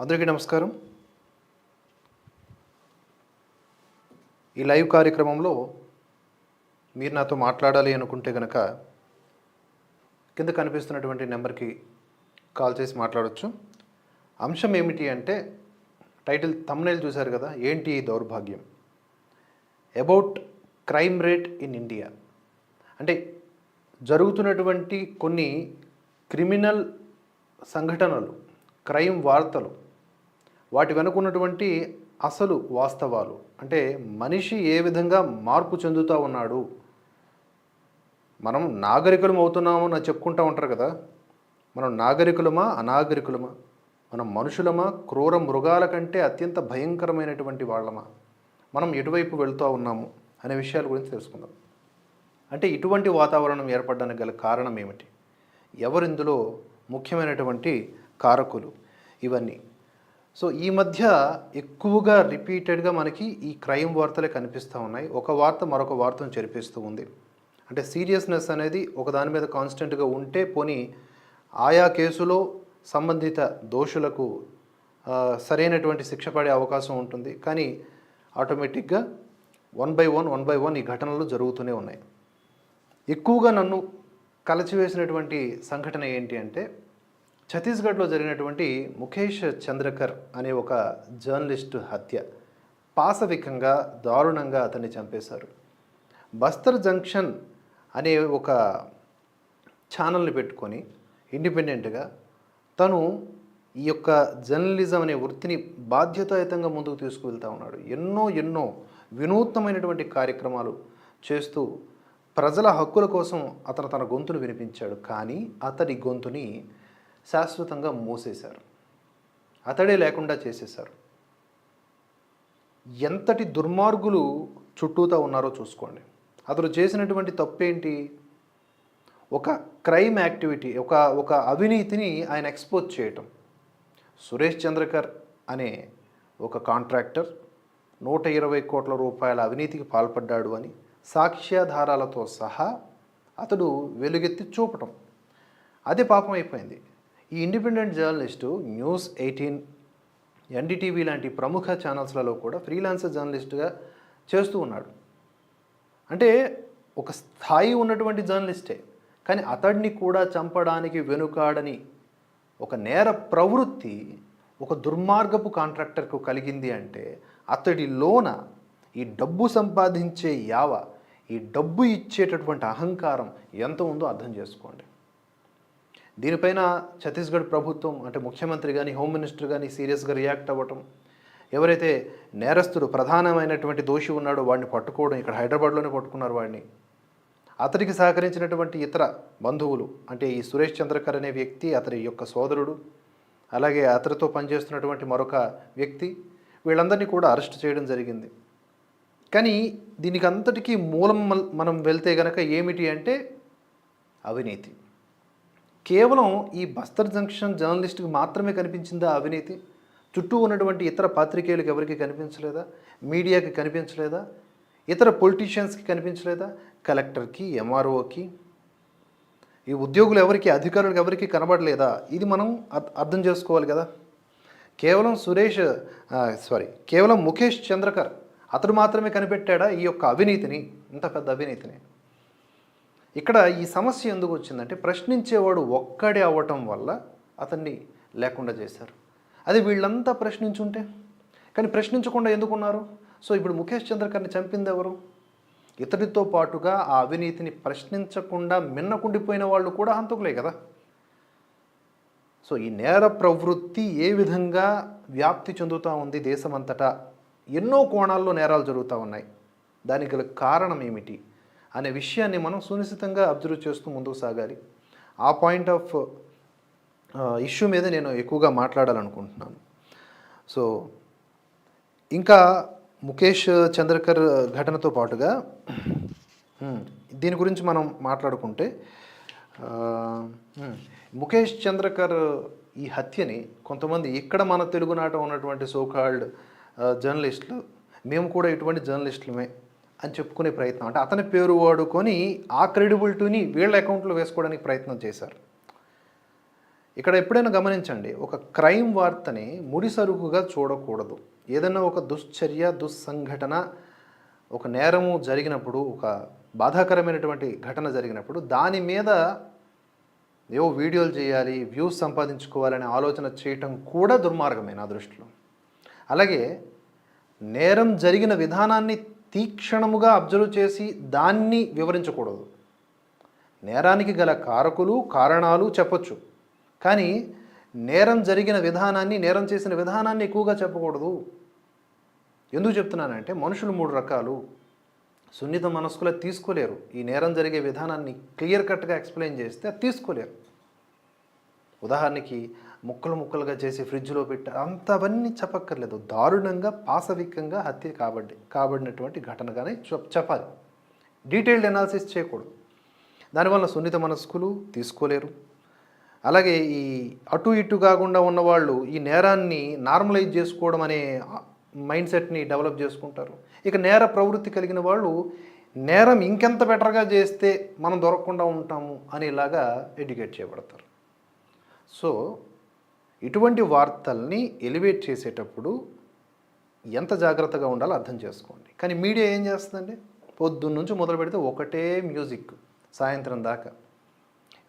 అందరికీ నమస్కారం. ఈ లైవ్ కార్యక్రమంలో మీరు నాతో మాట్లాడాలి అనుకుంటే కనుక కింద కనిపిస్తున్నటువంటి నెంబర్కి కాల్ చేసి మాట్లాడవచ్చు అంశం ఏమిటి అంటే టైటిల్ తమ్నైల్ చూశారు కదా ఏంటి ఈ దౌర్భాగ్యం? About crime rate in India అంటే జరుగుతున్నటువంటి కొన్ని క్రిమినల్ సంఘటనలు క్రైమ్ వార్తలు వాటి వెనుక ఉన్నటువంటి అసలు వాస్తవాలు. అంటే మనిషి ఏ విధంగా మార్పు చెందుతూ ఉన్నాడు? మనం నాగరికులం అవుతున్నాము అని చెప్పుకుంటూ ఉంటారు కదా. మనం నాగరికులమా అనాగరికులమా? మనం మనుషులమా క్రూర మృగాల కంటే అత్యంత భయంకరమైనటువంటి వాళ్ళమా? మనం ఎటువైపు వెళ్తూ ఉన్నాము అనే విషయాల గురించి తెలుసుకుందాం. అంటే ఇటువంటి వాతావరణం ఏర్పడడానికి గల కారణం ఏమిటి? ఎవరిందులో ముఖ్యమైనటువంటి కారకులు? ఇవన్నీ. సో ఈ మధ్య ఎక్కువగా రిపీటెడ్గా మనకి ఈ క్రైమ్ వార్తలే కనిపిస్తూ ఉన్నాయి. ఒక వార్త మరొక వార్తను చెరిపిస్తూ ఉంది. అంటే సీరియస్నెస్ అనేది ఒక దాని మీద కాన్స్టెంట్గా ఉంటే పోనీ ఆయా కేసులో సంబంధిత దోషులకు సరైనటువంటి శిక్ష పడే అవకాశం ఉంటుంది. కానీ ఆటోమేటిక్గా one by one one by one ఈ ఘటనలు జరుగుతూనే ఉన్నాయి. ఎక్కువగా నన్ను కలచివేసినటువంటి సంఘటన ఏంటి అంటే ఛత్తీస్గఢ్లో జరిగినటువంటి ముఖేష్ చంద్రకర్ అనే ఒక జర్నలిస్ట్ హత్య పాశవికంగా దారుణంగా అతన్ని చంపేశారు. బస్తర్ జంక్షన్ అనే ఒక ఛానల్ని పెట్టుకొని ఇండిపెండెంట్గా తను ఈ యొక్క జర్నలిజం అనే వృత్తిని బాధ్యతాయుతంగా ముందుకు తీసుకువెళ్తూ ఉన్నాడు. ఎన్నో ఎన్నో వినూత్నమైనటువంటి కార్యక్రమాలు చేస్తూ ప్రజల హక్కుల కోసం అతను తన గొంతును వినిపించాడు. కానీ అతడి గొంతుని శాశ్వతంగా మోసేశారు. అతడే లేకుండా చేసేశారు. ఎంతటి దుర్మార్గులు చుట్టూతా ఉన్నారో చూసుకోండి. అతడు చేసినటువంటి తప్పేంటి? ఒక క్రైమ్ యాక్టివిటీ ఒక ఒక అవినీతిని ఆయన ఎక్స్పోజ్ చేయటం. సురేష్ చంద్రకర్ అనే ఒక కాంట్రాక్టర్ నూట ఇరవై కోట్ల రూపాయల అవినీతికి పాల్పడ్డాడు అని సాక్ష్యాధారాలతో సహా అతడు వెలుగెత్తి చూపటం. అదే పాపం అయిపోయింది. ఈ independent journalist news eighteen NDTV లాంటి ప్రముఖ ఛానల్స్లలో కూడా ఫ్రీలాన్సర్ జర్నలిస్టుగా చేస్తూ ఉన్నాడు. అంటే ఒక స్థాయి ఉన్నటువంటి జర్నలిస్టే కానీ అతడిని కూడా చంపడానికి వెనుకాడని ఒక నేర ప్రవృత్తి ఒక దుర్మార్గపు కాంట్రాక్టర్కు కలిగింది అంటే అతడి లోన ఈ డబ్బు సంపాదించే యావ ఈ డబ్బు ఇచ్చేటటువంటి అహంకారం ఎంత ఉందో అర్థం చేసుకోండి. దీనిపైన ఛత్తీస్గఢ్ ప్రభుత్వం అంటే ముఖ్యమంత్రి కానీ హోమ్ మినిస్టర్ కానీ సీరియస్గా రియాక్ట్ అవ్వటం ఎవరైతే నేరస్తుడు ప్రధానమైనటువంటి దోషి ఉన్నాడో వాడిని పట్టుకోవడం ఇక్కడ హైదరాబాద్లోనే పట్టుకున్నారు వాడిని. అతడికి సహకరించినటువంటి ఇతర బంధువులు అంటే ఈ సురేష్ చంద్రకర్ అనే వ్యక్తి అతడి యొక్క సోదరుడు అలాగే అతడితో పనిచేస్తున్నటువంటి మరొక వ్యక్తి వీళ్ళందరినీ కూడా అరెస్ట్ చేయడం జరిగింది. కానీ దీనికి అంతటికీ మూలం మల్- మనం వెళ్తే గనక ఏమిటి అంటే అవినీతి. కేవలం ఈ బస్తర్ జంక్షన్ జర్నలిస్ట్కి మాత్రమే కనిపించిందా అవినీతి? చుట్టూ ఉన్నటువంటి ఇతర పాత్రికేయులకు ఎవరికి కనిపించలేదా? మీడియాకి కనిపించలేదా? ఇతర పొలిటీషియన్స్కి కనిపించలేదా? కలెక్టర్కి ఎంఆర్ఓకి? ఈ ఉద్యోగులు ఎవరికి అధికారులకు ఎవరికి కనబడలేదా? ఇది మనం అర్థం చేసుకోవాలి కదా. కేవలం సురేష్ సారీ కేవలం ముఖేష్ చంద్రకర్ అతడు మాత్రమే కనిపెట్టాడా ఈ యొక్క అవినీతిని? ఇంత పెద్ద అవినీతిని. ఇక్కడ ఈ సమస్య ఎందుకు వచ్చిందంటే ప్రశ్నించేవాడు ఒక్కడే అవ్వటం వల్ల అతన్ని లేకుండా చేశారు. అది వీళ్ళంతా ప్రశ్నించుంటే. కానీ ప్రశ్నించకుండా ఎందుకున్నారు? సో ఇప్పుడు ముఖేష్ చంద్రకర్ని చంపింది ఎవరు? ఇతడితో పాటుగా ఆ అవినీతిని ప్రశ్నించకుండా మిన్నకుండిపోయిన వాళ్ళు కూడా హంతకులే కదా. సో ఈ నేర ప్రవృత్తి ఏ విధంగా వ్యాప్తి చెందుతూ ఉంది దేశమంతటా? ఎన్నో కోణాల్లో నేరాలు జరుగుతూ ఉన్నాయి. దానికి గల కారణం ఏమిటి? అనే విషయాన్ని మనం సునిశ్చితంగా అబ్జర్వ్ చేస్తూ ముందుకు సాగాలి. ఆ పాయింట్ ఆఫ్ ఇష్యూ మీద నేను ఎక్కువగా మాట్లాడాలనుకుంటున్నాను. సో ఇంకా ముఖేష్ చంద్రకర్ ఘటనతో పాటుగా దీని గురించి మనం మాట్లాడుకుంటే ముఖేష్ చంద్రకర్ ఈ హత్యని కొంతమంది ఇక్కడ మన తెలుగునాట ఉన్నటువంటి సోకాల్డ్ జర్నలిస్టులు మేము కూడా ఇటువంటి జర్నలిస్టులమే. అని చెప్పుకునే ప్రయత్నం. అంటే అతని పేరు వాడుకొని ఆ క్రెడిబిలిటీని వీళ్ళ అకౌంట్లో వేసుకోవడానికి ప్రయత్నం చేశారు. ఇక్కడ ఎప్పుడైనా గమనించండి ఒక క్రైమ్ వార్తని ముడిసరుకుగా చూడకూడదు. ఏదైనా ఒక దుశ్చర్య దుస్సంఘటన ఒక నేరము జరిగినప్పుడు ఒక బాధాకరమైనటువంటి ఘటన జరిగినప్పుడు దాని మీద ఏవో వీడియోలు చేయాలి వ్యూస్ సంపాదించుకోవాలనే ఆలోచన చేయటం కూడా దుర్మార్గమే నా దృష్టిలో. అలాగే నేరం జరిగిన విధానాన్ని తీక్షణముగా అబ్జర్వ్ చేసి దాన్ని వివరించకూడదు. నేరానికి గల కారకులు కారణాలు చెప్పొచ్చు. కానీ నేరం జరిగిన విధానాన్ని నేరం చేసిన విధానాన్ని ఎక్కువగా చెప్పకూడదు. ఎందుకు చెప్తున్నానంటే మనుషులు మూడు రకాలు. సున్నిత మనస్కులు తీసుకోలేరు. ఈ నేరం జరిగే విధానాన్ని క్లియర్ కట్గా ఎక్స్ప్లెయిన్ చేస్తే అది తీసుకోలేరు. ఉదాహరణకి ముక్కలు ముక్కలుగా చేసి ఫ్రిడ్జ్లో పెట్టి అంతవన్నీ చెప్పక్కర్లేదు. దారుణంగా పాశవికంగా హత్య కాబడి కాబడినటువంటి ఘటనగానే చెప్- చెప్పాలి. డీటెయిల్డ్ అనాలిసిస్ చేయకూడదు. దానివల్ల సున్నిత మనస్కులు తీసుకోలేరు. అలాగే ఈ అటు ఇటు కాకుండా ఉన్నవాళ్ళు ఈ నేరాన్ని నార్మలైజ్ చేసుకోవడం అనే మైండ్ సెట్ని డెవలప్ చేసుకుంటారు. ఇక నేర ప్రవృత్తి కలిగిన వాళ్ళు నేరం ఇంకెంత బెటర్గా చేస్తే మనం దొరకకుండా ఉంటాము అనేలాగా ఎడ్యుకేట్ చేయబడతారు. సో ఇటువంటి వార్తల్ని ఎలివేట్ చేసేటప్పుడు ఎంత జాగ్రత్తగా ఉండాలో అర్థం చేసుకోండి. కానీ మీడియా ఏం చేస్తుందండి? పొద్దున్న నుంచి మొదలు పెడితే ఒకటే మ్యూజిక్ సాయంత్రం దాకా.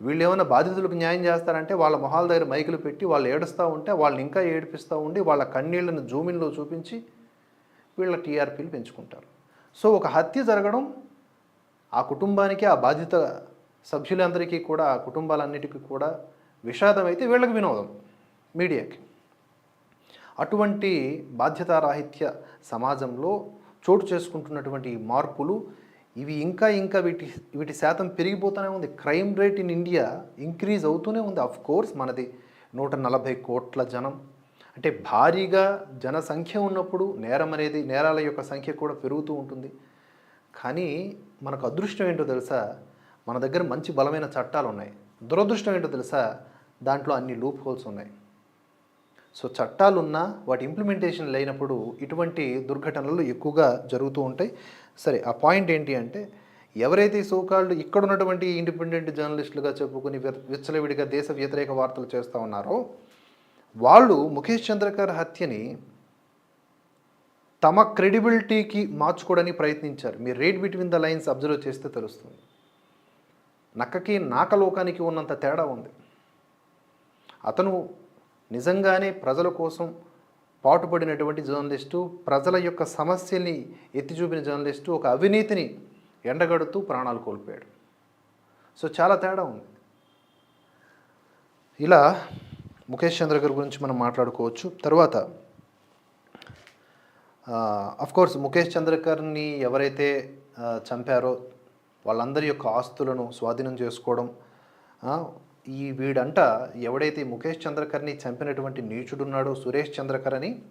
వీళ్ళు ఏమైనా బాధితులకు న్యాయం చేస్తారంటే వాళ్ళ మొహాల దగ్గర మైకులు పెట్టి వాళ్ళు ఏడుస్తూ ఉంటే వాళ్ళని ఇంకా ఏడిపిస్తూ ఉండి వాళ్ళ కన్నీళ్ళను జూమిన్లో చూపించి వీళ్ళ టీఆర్పీలు పెంచుకుంటారు. సో ఒక హత్య జరగడం ఆ కుటుంబానికి ఆ బాధిత సభ్యులందరికీ కూడా ఆ కుటుంబాలన్నిటికీ కూడా విషాదం అయితే వీళ్ళకి వినోదం. మీడియాకి. అటువంటి బాధ్యతారాహిత్య సమాజంలో చోటు చేసుకుంటున్నటువంటి మార్పులు ఇవి ఇంకా ఇంకా వీటి వీటి శాతం పెరిగిపోతూనే ఉంది. Crime rate in India increase అవుతూనే ఉంది. అఫ్ కోర్స్ మనది నూట నలభై కోట్ల జనం. అంటే భారీగా జనసంఖ్య ఉన్నప్పుడు నేరం అనేది నేరాల యొక్క సంఖ్య కూడా పెరుగుతూ ఉంటుంది. కానీ మనకు అదృష్టం ఏంటో తెలుసా? మన దగ్గర మంచి బలమైన చట్టాలు ఉన్నాయి. దురదృష్టం ఏంటో తెలుసా? దాంట్లో అన్ని లూప్ హోల్స్ ఉన్నాయి. సో చట్టాలున్నా వాటి ఇంప్లిమెంటేషన్ లేనప్పుడు ఇటువంటి దుర్ఘటనలు ఎక్కువగా జరుగుతూ ఉంటాయి. సరే ఆ పాయింట్ ఏంటి అంటే ఎవరైతే సోకాళ్ళు ఇక్కడ ఉన్నటువంటి ఇండిపెండెంట్ జర్నలిస్టులుగా చెప్పుకుని విచ్చలవిడిగా దేశ వ్యతిరేక వార్తలు చేస్తూ ఉన్నారో వాళ్ళు ముఖేష్ చంద్రకర్ హత్యని తమ క్రెడిబిలిటీకి మార్చుకోవడానికి ప్రయత్నించారు. మీరు read between the lines observe చేస్తే తెలుస్తుంది. నక్కకి నాకలోకానికి ఉన్నంత తేడా ఉంది. అతను నిజంగానే ప్రజల కోసం పాటుపడినటువంటి జర్నలిస్టు ప్రజల యొక్క సమస్యల్ని ఎత్తి చూపిన జర్నలిస్టు ఒక అవినీతిని ఎండగడుతూ ప్రాణాలు కోల్పోయాడు. సో చాలా తేడా ఉంది. ఇలా ముఖేష్ చంద్రకర్ గురించి మనం మాట్లాడుకోవచ్చు. తర్వాత కోర్స్ ముఖేష్ చంద్రకర్ని ఎవరైతే చంపారో వాళ్ళందరి యొక్క ఆస్తులను స్వాధీనం చేసుకోవడం ఈ వీడంట ఎవడైతే ముఖేష్ చంద్రకర్ని చంపినటువంటి నీచుడున్నాడో సురేష్ చంద్రకర్ అని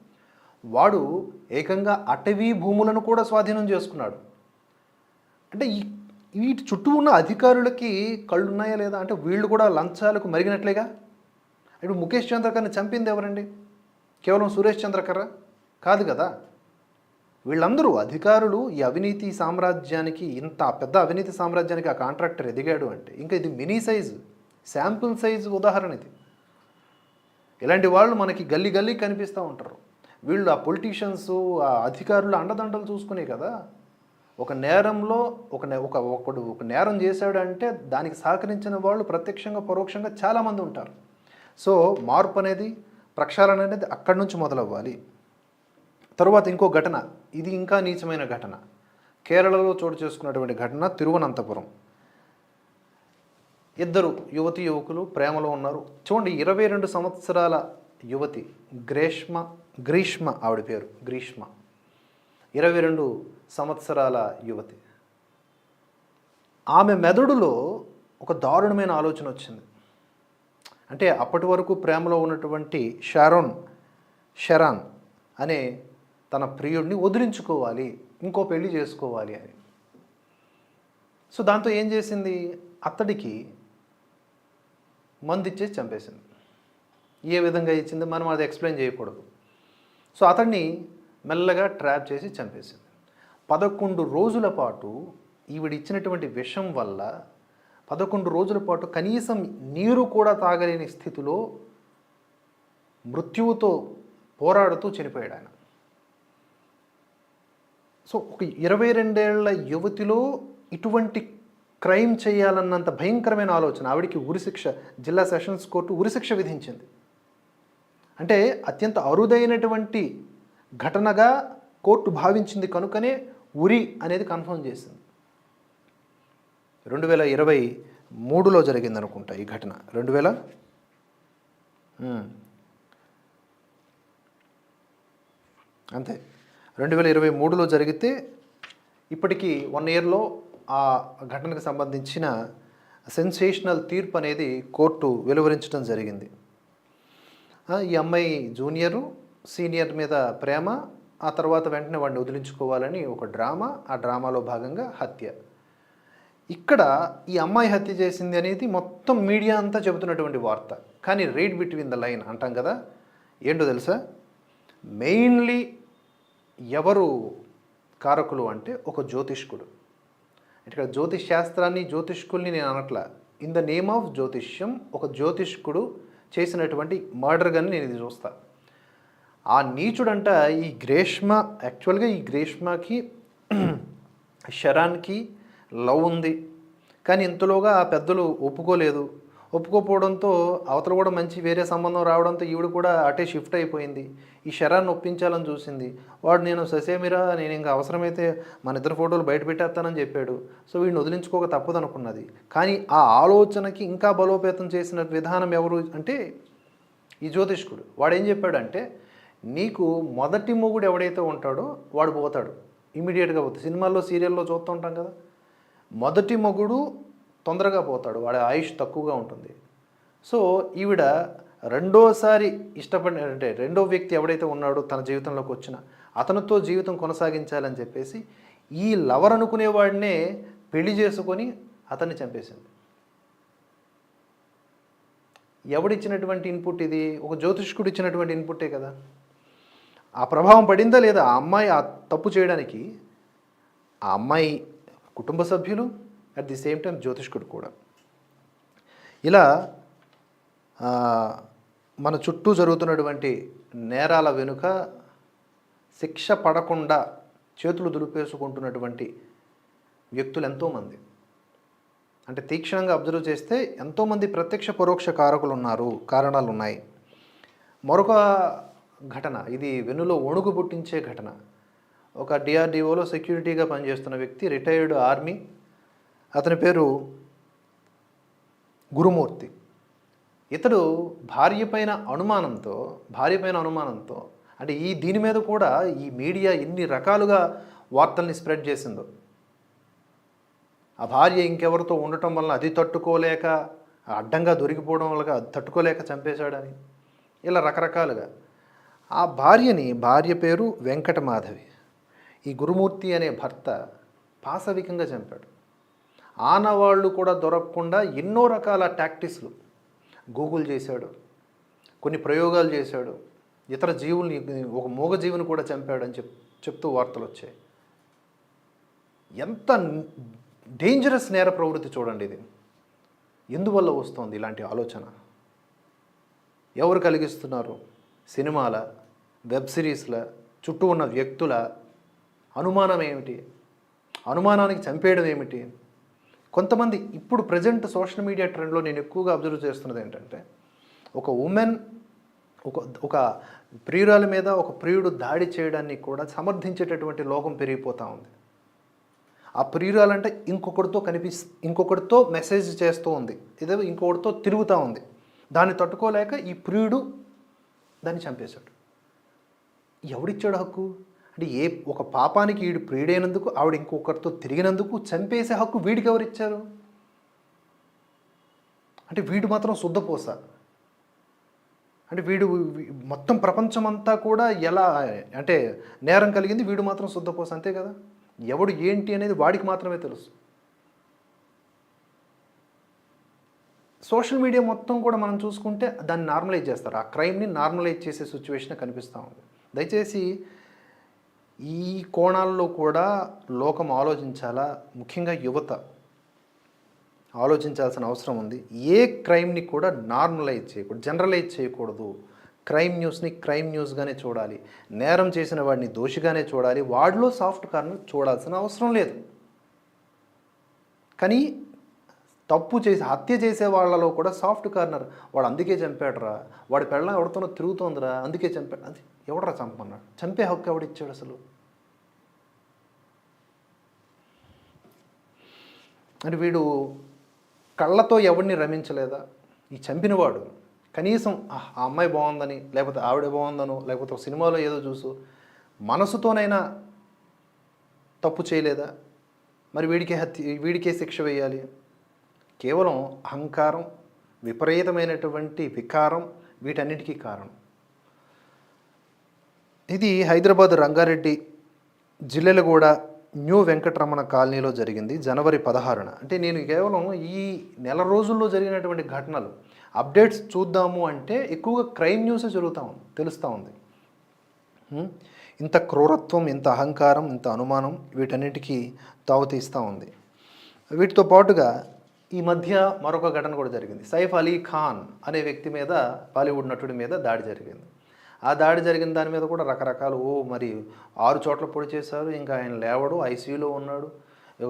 వాడు ఏకంగా అటవీ భూములను కూడా స్వాధీనం చేసుకున్నాడు. అంటే ఈ వీటి చుట్టూ ఉన్న అధికారులకి కళ్ళు ఉన్నాయా లేదా? అంటే వీళ్ళు కూడా లంచాలకు మరిగినట్లేగా? ఇప్పుడు ముఖేష్ చంద్రకర్ని చంపింది ఎవరండి? కేవలం సురేష్ చంద్రకర్ర? కాదు కదా. వీళ్ళందరూ అధికారులు ఈ అవినీతి సామ్రాజ్యానికి ఇంత పెద్ద అవినీతి సామ్రాజ్యానికి ఆ కాంట్రాక్టర్ ఎదిగాడు అంటే ఇంకా ఇది మినీ సైజు. శాంపుల్ సైజు ఉదాహరణ ఇది. ఇలాంటి వాళ్ళు మనకి గల్లీ గల్లీ కనిపిస్తూ ఉంటారు. వీళ్ళు ఆ పొలిటీషియన్స్ ఆ అధికారులు అండదండలు చూసుకునే కదా. ఒక నేరంలో ఒక ఒక ఒకడు ఒక నేరం చేశాడంటే దానికి సహకరించిన వాళ్ళు ప్రత్యక్షంగా పరోక్షంగా చాలామంది ఉంటారు. సో మార్పు అనేది ప్రక్షాళన అనేది అక్కడి నుంచి మొదలవ్వాలి. తరువాత ఇంకో ఘటన. ఇది ఇంకా నీచమైన ఘటన. కేరళలో చోటు చేసుకున్నటువంటి ఘటన తిరువనంతపురం. ఇద్దరు యువతి యువకులు ప్రేమలో ఉన్నారు. చూడండి ఇరవై రెండు సంవత్సరాల యువతి గ్రేష్మ గ్రీష్మ ఆవిడ పేరు గ్రీష్మ. ఇరవై రెండు సంవత్సరాల యువతి. ఆమె మెదడులో ఒక దారుణమైన ఆలోచన వచ్చింది. అంటే అప్పటి వరకు ప్రేమలో ఉన్నటువంటి షారోన్ షరాన్ అనే తన ప్రియుడిని వదిలించుకోవాలి ఇంకో పెళ్ళి చేసుకోవాలి అని. సో దాంతో ఏం చేసింది? అతడికి మందు ఇచ్చేసి చంపేసింది. ఏ విధంగా ఇచ్చింది మనం అది ఎక్స్ప్లెయిన్ చేయకూడదు. సో అతన్ని మెల్లగా ట్రాప్ చేసి చంపేసింది. పదకొండు రోజుల పాటు ఈవిడ ఇచ్చినటువంటి విషం వల్ల పదకొండు రోజుల పాటు కనీసం నీరు కూడా తాగలేని స్థితిలో మృత్యువుతో పోరాడుతూ చనిపోయాడు ఆయన. సో ఒక ఇరవై రెండేళ్ళ యువతిలో ఇటువంటి క్రైమ్ చేయాలన్నంత భయంకరమైన ఆలోచన. ఆవిడికి ఉరిశిక్ష జిల్లా సెషన్స్ కోర్టు ఉరిశిక్ష విధించింది. అంటే అత్యంత అరుదైనటువంటి ఘటనగా కోర్టు భావించింది కనుకనే ఉరి అనేది కన్ఫర్మ్ చేసింది. రెండు వేల ఇరవై మూడులో జరిగింది అనుకుంటా ఈ ఘటన. రెండు వేల అంతే. రెండు వేల ఇరవై మూడులో జరిగితే ఇప్పటికీ వన్ ఇయర్లో ఆ ఘటనకు సంబంధించిన సెన్సేషనల్ తీర్పు అనేది కోర్టు వెలువరించడం జరిగింది. ఈ అమ్మాయి జూనియరు సీనియర్ మీద ప్రేమ ఆ తర్వాత వెంటనే వాడిని వదిలించుకోవాలని ఒక డ్రామా ఆ డ్రామాలో భాగంగా హత్య. ఇక్కడ ఈ అమ్మాయి హత్య చేసింది అనేది మొత్తం మీడియా అంతా చెబుతున్నటువంటి వార్త. కానీ రీడ్ బిట్వీన్ ద లైన్ అంటాం కదా? ఏంటో తెలుసా? మెయిన్లీ ఎవరు కారకులు అంటే ఒక జ్యోతిష్కుడు. ఇక్కడ జ్యోతిష్ శాస్త్రాన్ని జ్యోతిష్కుల్ని నేను అనట్లా. ఇన్ ద నేమ్ ఆఫ్ జ్యోతిష్యం ఒక జ్యోతిష్కుడు చేసినటువంటి మర్డర్ కానీ నేను ఇది చూస్తా. ఆ నీచుడంట ఈ గ్రేష్మ యాక్చువల్గా ఈ గ్రేష్మకి శరాన్కి లవ్ ఉంది. కానీ ఇంతలోగా ఆ పెద్దలు ఒప్పుకోలేదు. ఒప్పుకోపోవడంతో అవతల కూడా మంచి వేరే సంబంధం రావడంతో ఈవిడ కూడా అటే షిఫ్ట్ అయిపోయింది. ఈ శరాన్ని ఒప్పించాలని చూసింది. వాడు నేను ససేమిరా నేను ఇంకా అవసరమైతే మన ఇద్దరు ఫోటోలు బయట పెట్టేస్తానని చెప్పాడు. సో వీడిని వదిలించుకోక తప్పదు అనుకున్నది కానీ ఆ ఆలోచనకి ఇంకా బలోపేతం చేసిన విధానం ఎవరు? అంటే ఈ జ్యోతిష్కుడు. వాడు ఏం చెప్పాడంటే నీకు మొదటి మొగుడు ఎవడైతే ఉంటాడో వాడు పోతాడు. ఇమీడియట్గా పోతాడు. సినిమాల్లో సీరియల్లో చూస్తూ ఉంటాం కదా. మొదటి మొగుడు తొందరగా పోతాడు వాడి ఆయుష్ తక్కువగా ఉంటుంది. సో ఈవిడ రెండోసారి ఇష్టపడిన అంటే రెండో వ్యక్తి ఎవడైతే ఉన్నాడో తన జీవితంలోకి వచ్చిన అతనితో జీవితం కొనసాగించాలని చెప్పేసి ఈ లవర్ అనుకునేవాడినే పెళ్ళి చేసుకొని అతన్ని చంపేసింది. ఎవడిచ్చినటువంటి ఇన్పుట్ ఇది? ఒక జ్యోతిష్కుడు ఇచ్చినటువంటి ఇన్పుట్టే కదా. ఆ ప్రభావం పడిందా లేదా? ఆ అమ్మాయి ఆ తప్పు చేయడానికి ఆ అమ్మాయి కుటుంబ సభ్యులు అట్ ది సేమ్ టైం జ్యోతిష్కుడు కూడా. ఇలా మన చుట్టూ జరుగుతున్నటువంటి నేరాల వెనుక శిక్ష పడకుండా చేతులు దులిపేసుకుంటున్నటువంటి వ్యక్తులు ఎంతోమంది. అంటే తీక్షణంగా అబ్జర్వ్ చేస్తే ఎంతోమంది ప్రత్యక్ష పరోక్ష కారకులు ఉన్నారు కారణాలు ఉన్నాయి. మరొక ఘటన ఇది వెన్నులో ఒణుగు పుట్టించే ఘటన. ఒక డిఆర్డిఓలో సెక్యూరిటీగా పనిచేస్తున్న వ్యక్తి రిటైర్డ్ ఆర్మీ అతని పేరు గురుమూర్తి. ఇతడు భార్య పైన అనుమానంతో భార్య పైన అనుమానంతో అంటే ఈ దీని మీద కూడా ఈ మీడియా ఎన్ని రకాలుగా వార్తల్ని స్ప్రెడ్ చేసిందో. ఆ భార్య ఇంకెవరితో ఉండటం వలన అది తట్టుకోలేక అడ్డంగా దొరికిపోవడం వల్ల అది తట్టుకోలేక చంపేశాడని. ఇలా రకరకాలుగా. ఆ భార్యని భార్య పేరు వెంకటమాధవి. ఈ గురుమూర్తి అనే భర్త పాశవికంగా చంపాడు. ఆనవాళ్ళు కూడా దొరకకుండా ఎన్నో రకాల టాక్టిక్స్లు గూగుల్ చేశాడు. కొన్ని ప్రయోగాలు చేశాడు. ఇతర జీవుల్ని ఒక మూగ జీవిని కూడా చంపాడని చెప్ చెప్తూ వార్తలు వచ్చాయి. ఎంత డేంజరస్ నేర ప్రవృత్తి చూడండి ఇది. ఎందువల్ల వస్తుంది ఇలాంటి ఆలోచన? ఎవరు కలిగిస్తున్నారు? సినిమాల వెబ్ సిరీస్ల చుట్టూ ఉన్న వ్యక్తుల అనుమానం ఏమిటి? అనుమానానికి చంపేయడం ఏమిటి? కొంతమంది ఇప్పుడు ప్రజెంట్ సోషల్ మీడియా ట్రెండ్లో నేను ఎక్కువగా అబ్జర్వ్ చేస్తున్నది ఏంటంటే ఒక ఉమెన్ ఒక ఒక ప్రియురాల మీద ఒక ప్రియుడు దాడి చేయడాన్ని కూడా సమర్థించేటటువంటి లోకం పెరిగిపోతూ ఉంది. ఆ ప్రియురాలంటే ఇంకొకరితో కనిపి ఇంకొకరితో మెసేజ్ చేస్తూ ఉంది. ఇదే ఇంకొకరితో తిరుగుతూ ఉంది. దాన్ని తట్టుకోలేక ఈ ప్రియుడు దాన్ని చంపేశాడు. ఎవడిచ్చాడు హక్కు? అంటే ఏ ఒక పాపానికి వీడు ప్రియుడైనందుకు ఆవిడ ఇంకొకరితో తిరిగినందుకు చంపేసే హక్కు వీడికి ఎవరిచ్చారు అంటే వీడు మాత్రం శుద్ధపోస అంటే వీడు మొత్తం మొత్తం ప్రపంచమంతా కూడా ఎలా అంటే నేరం కలిగింది వీడు మాత్రం శుద్ధపోస అంతే కదా? ఎవడు ఏంటి అనేది వాడికి మాత్రమే తెలుసు. సోషల్ మీడియా మొత్తం కూడా మనం చూసుకుంటే దాన్ని నార్మలైజ్ చేస్తారు. ఆ క్రైమ్ని నార్మలైజ్ చేసే సిచ్యువేషన్ కనిపిస్తూ ఉంది. దయచేసి ఈ కోణాల్లో కూడా లోకం ఆలోచించాలా? ముఖ్యంగా యువత ఆలోచించాల్సిన అవసరం ఉంది. ఏ క్రైమ్ని కూడా నార్మలైజ్ చేయకూడదు జనరలైజ్ చేయకూడదు. క్రైమ్ న్యూస్ని క్రైమ్ న్యూస్గానే చూడాలి. నేరం చేసిన వాడిని దోషిగానే చూడాలి. వాడిలో సాఫ్ట్ కార్ను చూడాల్సిన అవసరం లేదు. కానీ తప్పు చేసి హత్య చేసే వాళ్ళలో కూడా సాఫ్ట్ కార్నర్. వాడు అందుకే చంపాడురా వాడి పెళ్ళం ఎవరితోనో తిరుగుతోందిరా. అందుకే చంపాడు అది ఎవడరా చంపమన్నాడు? చంపే హక్కు ఎవడిచ్చాడు అసలు? అంటే వీడు కళ్ళతో ఎవడిని రమించలేదా? ఈ చంపినవాడు. కనీసం "ఆ, అమ్మాయి బాగుందని లేకపోతే ఆవిడ బాగుందనో లేకపోతే ఒక సినిమాలో ఏదో చూసు. మనసుతోనైనా తప్పు చేయలేదా? మరి వీడికే హత్య వీడికే శిక్ష వేయాలి? కేవలం అహంకారం విపరీతమైనటువంటి వికారం వీటన్నిటికీ కారణం. ఇది హైదరాబాద్ రంగారెడ్డి జిల్లెలగూడ న్యూ వెంకటరమణ కాలనీలో జరిగింది జనవరి పదహారున. అంటే నేను కేవలం ఈ నెల రోజుల్లో జరిగినటువంటి ఘటనలు అప్డేట్స్ చూద్దాము అంటే ఎక్కువగా క్రైమ్ న్యూస్ జరుగుతూ ఉంది తెలుస్తూ ఉంది. ఇంత క్రూరత్వం ఇంత అహంకారం ఇంత అనుమానం వీటన్నిటికీ తావుతీస్తూ ఉంది. వీటితో పాటుగా ఈ మధ్య మరొక ఘటన కూడా జరిగింది. సైఫ్ అలీ ఖాన్ అనే వ్యక్తి మీద బాలీవుడ్ నటుడి మీద దాడి జరిగింది. ఆ దాడి జరిగిన దాని మీద కూడా రకరకాలు ఓ మరి ఆరు చోట్ల పొడి చేశారు. ఇంకా ఆయన లేవడు ఐసీయూలో ఉన్నాడు.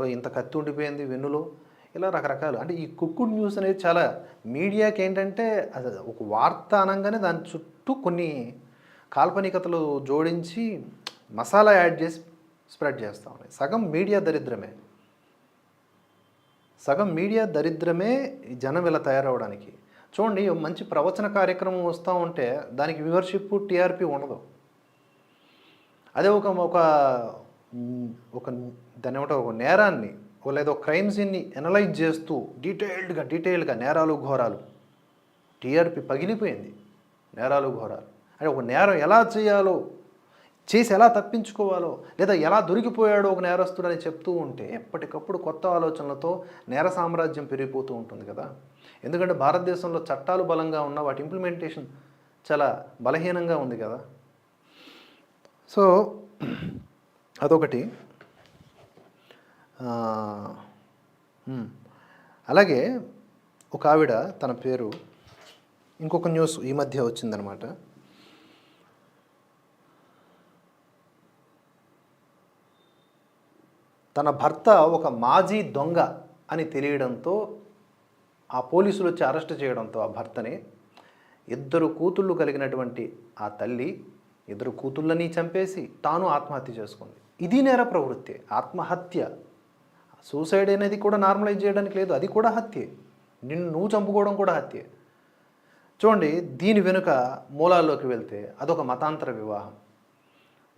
ఇంత కత్తి ఉండిపోయింది వెన్నులో. ఇలా రకరకాలు. అంటే ఈ కుక్కుడ్ న్యూస్ అనేది చాలా మీడియాకి ఏంటంటే అది ఒక వార్త అనగానే దాని చుట్టూ కొన్ని కాల్పనికతలు జోడించి మసాలా యాడ్ చేసి స్ప్రెడ్ చేస్తూ ఉన్నాయి. సగం మీడియా దరిద్రమే. సగం మీడియా దరిద్రమే జనం ఇలా తయారవడానికి. చూడండి మంచి ప్రవచన కార్యక్రమం వస్తూ ఉంటే దానికి వ్యూవర్షిప్ టీఆర్పి ఉండదు. అదే ఒక ఒక ఒక దాని ఏమంటారు ఒక నేరాన్ని ఓ లేదా ఒక క్రైమ్ సీన్ని ఎనలైజ్ చేస్తూ డీటెయిల్డ్గా డీటెయిల్డ్గా నేరాలు ఘోరాలు. టీఆర్పి పగిలిపోయింది. నేరాలు ఘోరాలు. అంటే ఒక నేరం ఎలా చేయాలో చేసి ఎలా తప్పించుకోవాలో లేదా ఎలా దొరికిపోయాడో ఒక నేరస్తుడు అని చెప్తూ ఉంటే ఎప్పటికప్పుడు కొత్త ఆలోచనలతో నేర సామ్రాజ్యం పెరిగిపోతూ ఉంటుంది కదా. ఎందుకంటే భారతదేశంలో చట్టాలు బలంగా ఉన్న వాటి ఇంప్లిమెంటేషన్ చాలా బలహీనంగా ఉంది కదా. సో అదొకటి. అలాగే ఒక ఆవిడ తన పేరు ఇంకొక న్యూస్ ఈ మధ్య వచ్చిందనమాట తన భర్త ఒక మాజీ దొంగ అని తెలియడంతో ఆ పోలీసులు వచ్చి అరెస్ట్ చేయడంతో ఆ భర్తని ఇద్దరు కూతుళ్ళు కలిగినటువంటి ఆ తల్లి ఇద్దరు కూతుళ్ళని చంపేసి తాను ఆత్మహత్య చేసుకుంది. ఇది నేర ప్రవృత్తి. ఆత్మహత్య. సూసైడ్ అనేది కూడా నార్మలైజ్ చేయడానికి లేదు. అది కూడా హత్యే. నిన్ను నువ్వు చంపుకోవడం కూడా హత్యే. చూడండి దీని వెనుక మూలాల్లోకి వెళ్తే అదొక మతాంతర వివాహం.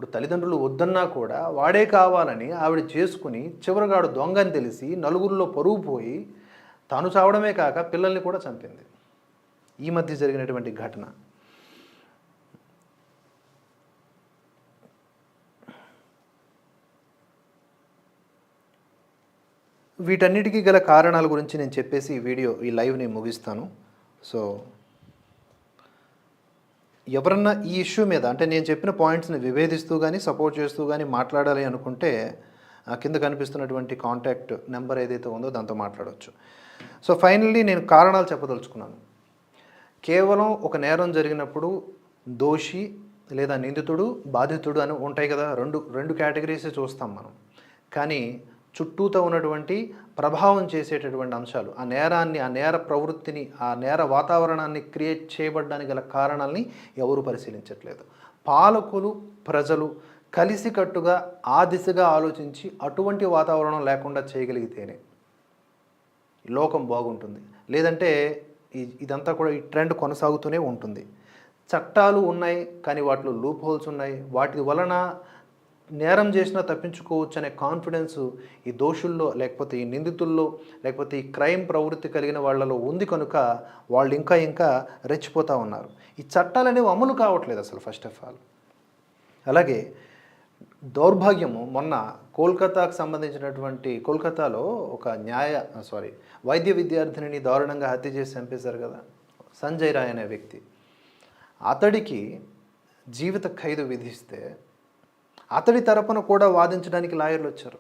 ఇప్పుడు తల్లిదండ్రులు వద్దన్నా కూడా వాడే కావాలని ఆవిడ చేసుకుని చివరిగాడు దొంగ అని తెలిసి నలుగురిలో పరువు పోయి తాను చావడమే కాక పిల్లల్ని కూడా చంపింది. ఈ మధ్య జరిగినటువంటి ఘటన. వీటన్నిటికీ గల కారణాల గురించి నేను చెప్పేసి ఈ వీడియో ఈ లైవ్ని ముగిస్తాను. సో ఎవరన్నా ఈ ఇష్యూ మీద అంటే నేను చెప్పిన పాయింట్స్ని విభేదిస్తూ కానీ సపోర్ట్ చేస్తూ కానీ మాట్లాడాలి అనుకుంటే కింద కనిపిస్తున్నటువంటి కాంటాక్ట్ నెంబర్ ఏదైతే ఉందో దాంతో మాట్లాడవచ్చు సో ఫైనల్లీ నేను కారణాలు చెప్పదలుచుకున్నాను. కేవలం ఒక నేరం జరిగినప్పుడు దోషి లేదా నిందితుడు బాధితుడు అని ఉంటాయి కదా రెండు రెండు కేటగిరీస్ చూస్తాం మనం. కానీ చుట్టూతో ఉన్నటువంటి ప్రభావం చేసేటటువంటి అంశాలు ఆ నేరాన్ని ఆ నేర ప్రవృత్తిని ఆ నేర వాతావరణాన్ని క్రియేట్ చేయబడడానికి గల కారణాలని ఎవరు పరిశీలించట్లేదు. పాలకులు ప్రజలు కలిసికట్టుగా ఆ దిశగా ఆలోచించి అటువంటి వాతావరణం లేకుండా చేయగలిగితేనే లోకం బాగుంటుంది. లేదంటే ఇదంతా కూడా ఈ ట్రెండ్ కొనసాగుతూనే ఉంటుంది. చట్టాలు ఉన్నాయి కానీ వాటిలో లూప్ హోల్స్ ఉన్నాయి. వాటి వలన నేరం చేసినా తప్పించుకోవచ్చు అనే కాన్ఫిడెన్స్ ఈ దోషుల్లో లేకపోతే ఈ నిందితుల్లో లేకపోతే ఈ క్రైమ్ ప్రవృత్తి కలిగిన వాళ్ళలో ఉంది కనుక వాళ్ళు ఇంకా ఇంకా రెచ్చిపోతూ ఉన్నారు. ఈ చట్టాలు అనేవి అమలు కావట్లేదు అసలు ఫస్ట్ ఆఫ్ ఆల్ అలాగే దౌర్భాగ్యము మొన్న కోల్కతాకు సంబంధించినటువంటి కోల్కతాలో ఒక న్యాయ సారీ వైద్య విద్యార్థినిని దారుణంగా హత్య చేసి చంపేశారు కదా సంజయ్ రాయ్ అనే వ్యక్తి. అతడికి జీవిత ఖైదు విధిస్తే అతడి తరపున కూడా వాదించడానికి లాయర్లు వచ్చారు.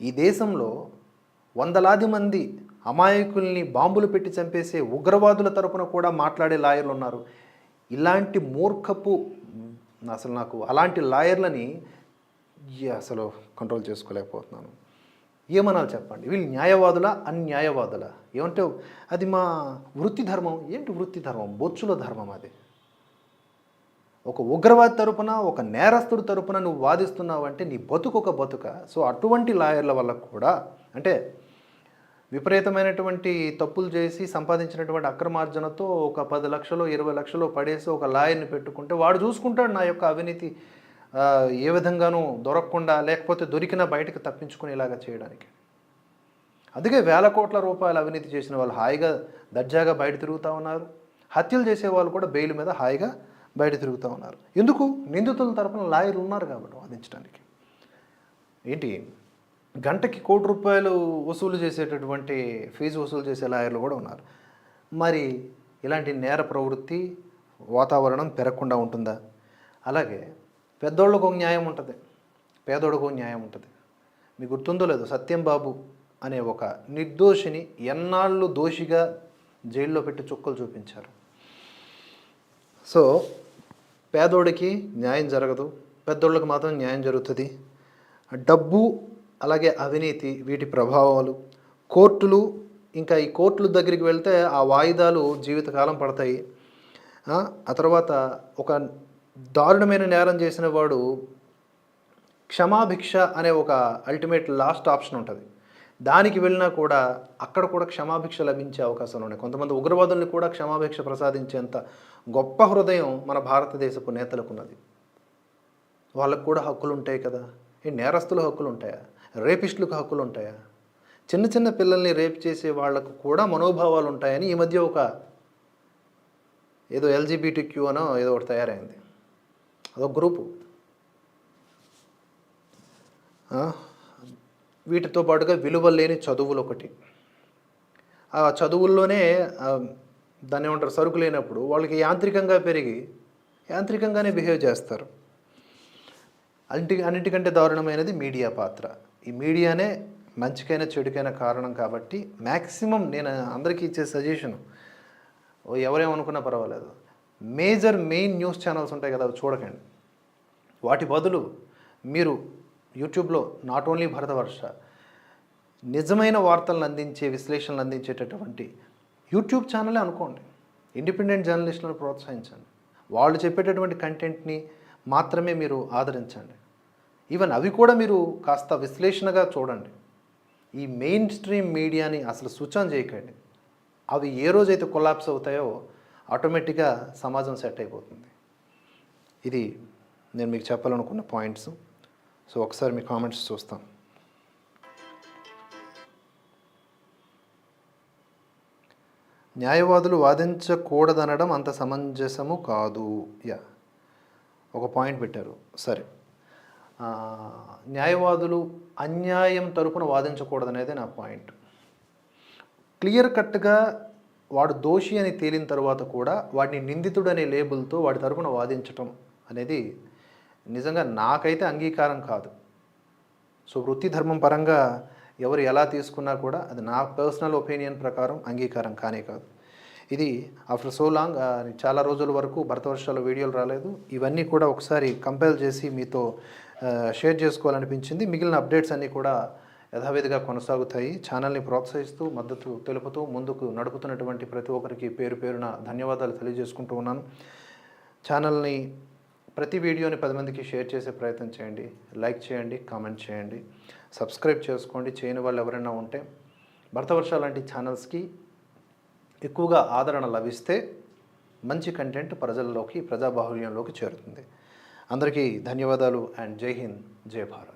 ఈ దేశంలో వందలాది మంది అమాయకుల్ని బాంబులు పెట్టి చంపేసే ఉగ్రవాదుల తరపున కూడా మాట్లాడే లాయర్లు ఉన్నారు. ఇలాంటి మూర్ఖపు అసలు నాకు అలాంటి లాయర్లని అసలు కంట్రోల్ చేసుకోలేకపోతున్నాను. ఏమనాలి చెప్పండి? వీళ్ళు న్యాయవాదులా అన్యాయవాదుల? ఏమంటే అది మా వృత్తి ధర్మం ఏంటి వృత్తి ధర్మం? బొచ్చుల ధర్మం అది. ఒక ఉగ్రవాది తరపున ఒక నేరస్తుడి తరపున నువ్వు వాదిస్తున్నావు అంటే నీ బతుకు ఒక బతుక. సో అటువంటి లాయర్ల వల్ల కూడా అంటే విపరీతమైనటువంటి తప్పులు చేసి సంపాదించినటువంటి అక్రమార్జనతో ఒక పది లక్షలు ఇరవై లక్షలు పడేసి ఒక లాయర్ని పెట్టుకుంటే వాడు చూసుకుంటాడు నా యొక్క అవినీతి ఏ విధంగానూ దొరకకుండా లేకపోతే దొరికినా బయటకు తప్పించుకునేలాగా చేయడానికి. అందుకే వేల కోట్ల రూపాయలు అవినీతి చేసిన వాళ్ళు హాయిగా దర్జాగా బయట తిరుగుతూ ఉన్నారు. హత్యలు చేసే వాళ్ళు కూడా బెయిల్ మీద హాయిగా బయట తిరుగుతూ ఉన్నారు. ఎందుకు? నిందితుల తరపున లాయర్లు ఉన్నారు కాబట్టి వాదించడానికి. ఏంటి? గంటకి కోటి రూపాయలు వసూలు చేసేటటువంటి ఫీజు వసూలు చేసే లాయర్లు కూడా ఉన్నారు. మరి ఇలాంటి నేర ప్రవృత్తి వాతావరణం పెరగకుండా ఉంటుందా? అలాగే పెద్దోళ్ళకు ఒక న్యాయం ఉంటుంది. పేదోళ్ళకు న్యాయం ఉంటుంది. మీకు గుర్తుందో లేదో సత్యం బాబు అనే ఒక నిర్దోషిని ఎన్నాళ్ళు దోషిగా జైల్లో పెట్టి చుక్కలు చూపించారు. సో పేదోడికి న్యాయం జరగదు పెద్దోళ్ళకి మాత్రం న్యాయం జరుగుతుంది. డబ్బు అలాగే అవినీతి వీటి ప్రభావాలు. కోర్టులు ఇంకా ఈ కోర్టుల దగ్గరికి వెళ్తే ఆ వాయిదాలు జీవితకాలం పడతాయి. ఆ తర్వాత ఒక దారుణమైన నేరం చేసిన వాడు క్షమాభిక్ష అనే ఒక అల్టిమేట్ లాస్ట్ ఆప్షన్ ఉంటుంది. దానికి వెళ్ళినా కూడా అక్కడ కూడా క్షమాభిక్ష లభించే అవకాశాలు ఉన్నాయి. కొంతమంది ఉగ్రవాదుల్ని కూడా క్షమాభిక్ష ప్రసాదించేంత గొప్ప హృదయం మన భారతదేశపు నేతలకు ఉన్నది. వాళ్ళకు కూడా హక్కులు ఉంటాయి కదా. ఈ నేరస్తుల హక్కులు ఉంటాయా? రేపిస్టులకు హక్కులు ఉంటాయా? చిన్న చిన్న పిల్లల్ని రేప్ చేసే వాళ్ళకు కూడా మనోభావాలు ఉంటాయని ఈ మధ్య ఒక ఏదో ఎల్జీబీటీ క్యూ అనో ఏదో ఒకటి తయారైంది. అదొక గ్రూపు. వీటితో పాటుగా విలువ లేని చదువులు ఒకటి ఆ చదువుల్లోనే దాన్ని ఏమంటారు సరుకు లేనప్పుడు వాళ్ళకి యాంత్రికంగా పెరిగి యాంత్రికంగానే బిహేవ్ చేస్తారు. అన్నిటి అన్నిటికంటే దారుణమైనది మీడియా పాత్ర. ఈ మీడియానే మంచికైనా చెడుకైనా కారణం కాబట్టి మ్యాక్సిమం నేను అందరికీ ఇచ్చే సజెషన్ ఎవరేమనుకున్నా పర్వాలేదు. మేజర్ మెయిన్ న్యూస్ ఛానల్స్ ఉంటాయి కదా అవి చూడకండి. వాటి బదులు మీరు యూట్యూబ్లో నాట్ ఓన్లీ భరతవర్ష నిజమైన వార్తలను అందించే విశ్లేషణలు అందించేటటువంటి యూట్యూబ్ ఛానలే అనుకోండి. ఇండిపెండెంట్ జర్నలిస్టులను ప్రోత్సహించండి. వాళ్ళు చెప్పేటటువంటి కంటెంట్ని మాత్రమే మీరు ఆదరించండి. ఈవెన్ అవి కూడా మీరు కాస్త విశ్లేషణగా చూడండి. ఈ మెయిన్ స్ట్రీమ్ మీడియాని అసలు సూచన చేయకండి. అవి ఏ రోజైతే కొలాప్స్ అవుతాయో ఆటోమేటిక్గా సమాజం సెట్ అయిపోతుంది. ఇది నేను మీకు చెప్పాలనుకున్న పాయింట్స్. సో ఒకసారి మీ కామెంట్స్ చూస్తాం. న్యాయవాదులు వాదించకూడదనడం అంత సమంజసము కాదు. యా. ఒక పాయింట్ పెట్టారు. సరే. న్యాయవాదులు అన్యాయం తరపున వాదించకూడదనేది నా పాయింట్. క్లియర్ కట్గా వాడు దోషి అని తేలిన తర్వాత కూడా వాడిని నిందితుడు అనే లేబుల్తో వాడి తరపున వాదించటం అనేది నిజంగా నాకైతే అంగీకారం కాదు. సో వృత్తి ధర్మం పరంగా ఎవరు ఎలా తీసుకున్నా కూడా అది నా పర్సనల్ ఒపీనియన్ ప్రకారం అంగీకారం కానే కాదు. ఇది ఆఫ్టర్ సో లాంగ్ చాలా రోజుల వరకు భరతవర్షాలు వీడియోలు రాలేదు. ఇవన్నీ కూడా ఒకసారి కంపేర్ చేసి మీతో షేర్ చేసుకోవాలనిపించింది. మిగిలిన అప్డేట్స్ అన్నీ కూడా యథావిధిగా కొనసాగుతాయి. ఛానల్ని ప్రోత్సహిస్తూ మద్దతు తెలుపుతూ ముందుకు నడుపుతున్నటువంటి ప్రతి ఒక్కరికి పేరు పేరున ధన్యవాదాలు తెలియజేసుకుంటూ ఉన్నాను. ఛానల్ని ప్రతి వీడియోని పది మందికి షేర్ చేసే ప్రయత్నం చేయండి. లైక్ చేయండి కామెంట్ చేయండి. సబ్స్క్రైబ్ చేసుకోండి. చేయని వాళ్ళు ఎవరైనా ఉంటే భర్తవర్ష లాంటి ఛానల్స్కి ఎక్కువగా ఆదరణ లభిస్తే మంచి కంటెంట్ ప్రజల్లోకి ప్రజాబాహుల్యంలోకి చేరుతుంది. అందరికీ ధన్యవాదాలు అండ్ జై హింద్ జై భారత్.